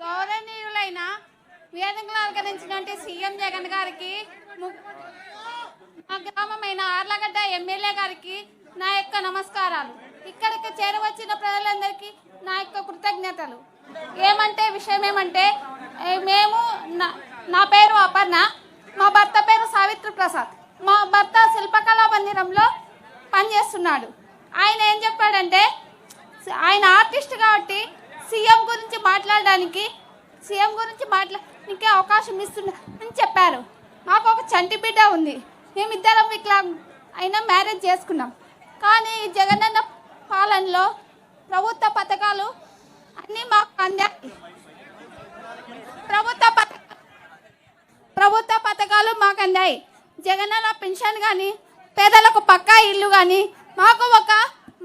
గౌరవనీయులైన వేదంగా అలంకరించినటువంటి సీఎం జగన్ గారికి మా గ్రామమైన ఆర్లగడ్డ ఎమ్మెల్యే గారికి నా యొక్క నమస్కారాలు. ఇక్కడికి చేరవచ్చిన ప్రజలందరికీ నా యొక్క కృతజ్ఞతలు. ఏమంటే విషయం ఏమంటే మేము నా- నా పేరు అపర్ణ మా భర్త పేరు సావిత్రి ప్రసాద్. మా భర్త శిల్పకళా మందిరంలో పనిచేస్తున్నాడు. ఆయన ఏం చెప్పాడంటే ఆయన ఆర్టిస్ట్ కాబట్టి సీఎం గురించి మాట్లాడడానికి సీఎం గురించి మాట్లాడడానికి అవకాశం ఇస్తున్నా అని చెప్పారు. మాకు ఒక చంటి బిడ్డ ఉంది. మేమిద్దరం ఇట్లా అయినా మ్యారేజ్ చేసుకున్నాం. కానీ ఈ జగనన్న పాలనలో ప్రభుత్వ పథకాలు అన్నీ మాకు అందాయి. ప్రభుత్వ పథ ప్రభుత్వ పథకాలు మాకు అందాయి. జగనన్న పెన్షన్ కానీ పేదలకు పక్కా ఇల్లు కానీ మాకు ఒక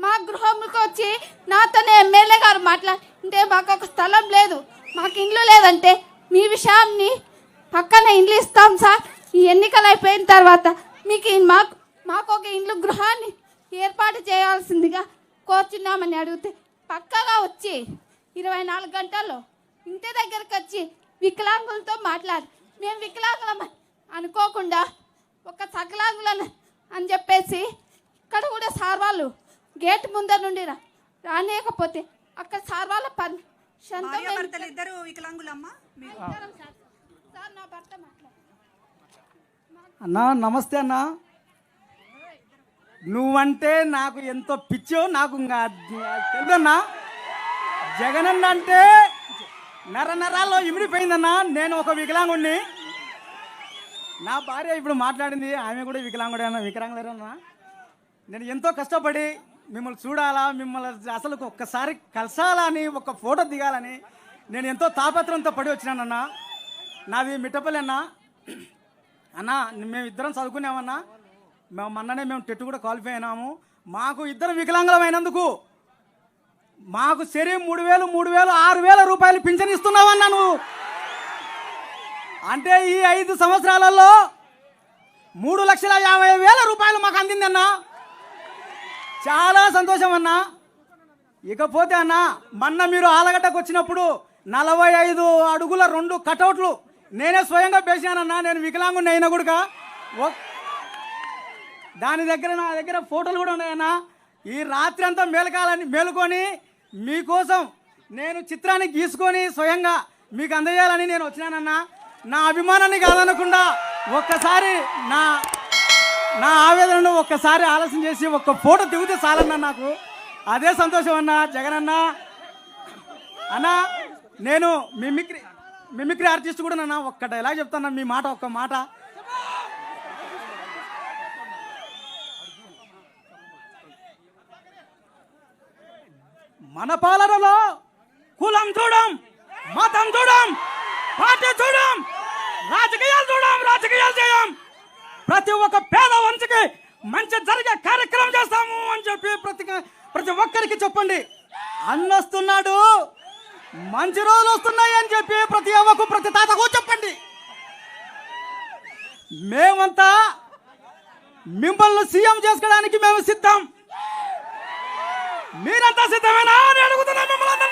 మా గృహంకి వచ్చి నాతోనే ఎమ్మెల్యే గారు మాట్లాడి అంటే మాకు ఒక స్థలం లేదు. మాకు ఇండ్లు లేదంటే మీ విషయాన్ని పక్కన ఇండ్లు ఇస్తాం సార్. ఈ ఎన్నికలు అయిపోయిన తర్వాత మీకు మాకు మాకు ఒక ఇండ్లు గృహాన్ని ఏర్పాటు చేయాల్సిందిగా కోరుచున్నామని అడిగితే పక్కగా వచ్చి ఇరవై నాలుగు గంటల్లో ఇంటి దగ్గరకు వచ్చి వికలాంగులతో మాట్లాడి మేము వికలాంగులం అనుకోకుండా ఒక సకలాంగులను అని చెప్పేసి ఇక్కడ కూడా సార్ వాళ్ళు గేట్ ముందర నుండి రా అక్కడ సార్ వాళ్ళ భర్తలు ఇద్దరు వికలాంగులమ్మా? మీరు? ఇద్దరం సార్. సార్ నా భర్త మాట్లాడు. అన్నా నమస్తే అన్నా. నువ్వంటే నాకు ఎంతో పిచ్చో నాకు ఇంకా తెలుదన్నా జగనన్న అంటే నర నరాల్లో ఇమిడిపోయిందన్నా. నేను ఒక వికలాంగుడిని నా భార్య ఇప్పుడు మాట్లాడింది ఆమె కూడా వికలాంగుడే అన్న వికలాంగులేరన్నా నేను ఎంతో కష్టపడి మిమ్మల్ని చూడాలా మిమ్మల్ని అసలు ఒక్కసారి కలసాలని ఒక ఫోటో దిగాలని నేను ఎంతో తాపత్రంతో పడి వచ్చినానన్నా. నాది మిట్టపల్లి అన్నా. అన్నా మేము ఇద్దరం చదువుకున్నామన్నా. మేము మొన్ననే మేము టెట్ కూడా క్వాలిఫై అయినాము. మాకు ఇద్దరు వికలాంగులమైనందుకు మాకు సరే మూడు వేలు మూడు వేలు ఆరు వేల రూపాయలు పింఛన్ ఇస్తున్నావన్నా నువ్వు. అంటే ఈ ఐదు సంవత్సరాలలో మూడు లక్షల యాభై వేల రూపాయలు మాకు అందిందన్నా. చాలా సంతోషం అన్నా. ఇకపోతే అన్న మొన్న మీరు ఆలగడ్డకు వచ్చినప్పుడు నలభై ఐదు అడుగుల రెండు కటౌట్లు నేనే స్వయంగా పేసానన్నా నేను వికలాంగుని అయినా కూడా దాని దగ్గర నా దగ్గర ఫోటోలు కూడా ఉన్నాయన్నా. ఈ రాత్రి అంతా మేలకాలని మేలుకొని మీకోసం నేను చిత్రాన్ని గీసుకొని స్వయంగా మీకు అందజేయాలని నేను వచ్చినానన్నా. నా అభిమానాన్ని కాదనకుండా ఒక్కసారి నా నా ఆవేదనను ఒక్కసారి ఆలస్యం చేసి ఒక్క ఫోటో దిగితే చాలన్నా నాకు. అదే సంతోషం అన్నా జగన్ అన్న. అన్నా నేను మిమిక్రీ మిమిక్రీ ఆర్టిస్ట్ కూడా నన్నా ఒక్క డైలాగ్ చెప్తాను మీ మాట ఒక్క మాట. మన పాలనలో ప్రతి ఒక్క పేద వంశకి మంచి జరిగే కార్యక్రమం చేస్తాము అని చెప్పి ప్రతి ప్రతి ఒక్కరికి చెప్పండి. అన్నొస్తున్నాడు మంచి రోజులు వస్తున్నాయి అని చెప్పి ప్రతి అవ్వకు ప్రతి తాతకు చెప్పండి. మేమంతా మిమ్మల్ని సీఎం చేసుకోవడానికి మేము సిద్ధం. మీరంతా సిద్ధమేనా అని అడుగుతున్నాం మిమ్మల్ని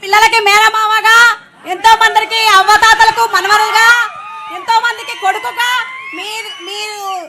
పిల్లలకి మేనమామగా ఎంతో మందికి అవ్వతాతలకు మనవరుగా ఎంతో మందికి కొడుకుగా మీరు మీరు